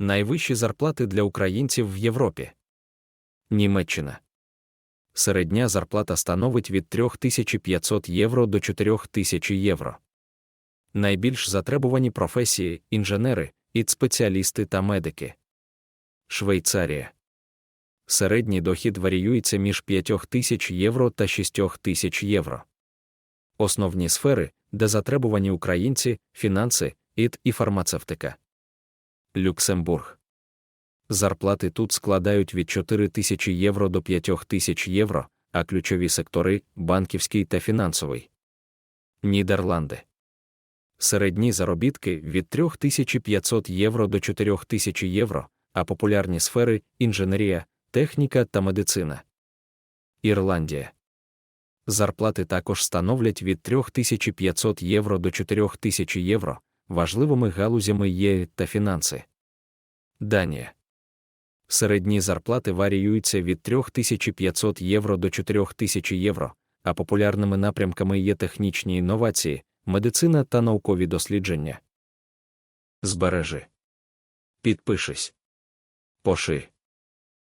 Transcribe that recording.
Найвищі зарплати для українців в Європі. Німеччина. Середня зарплата становить від 3500 євро до 4000 євро. Найбільш затребувані професії інженери, ІТ-спеціалісти та медики. Швейцарія. Середній дохід варіюється між 5000 євро та 6000 євро. Основні сфери, де затребувані українці, фінанси, ІТ і фармацевтика. Люксембург. Зарплати тут складають від 4 тисячі євро до 5 тисяч євро, а ключові сектори банківський та фінансовий. Нідерланди. Середні заробітки від 3500 євро до 4000 євро, а популярні сфери інженерія, техніка та медицина. Ірландія. Зарплати також становлять від 3500 євро до 4000 євро, важливими галузями є та фінанси. Данія. Середні зарплати варіюються від 3500 євро до 4000 євро, а популярними напрямками є технічні інновації, медицина та наукові дослідження. Збережи. Підпишись. Поши.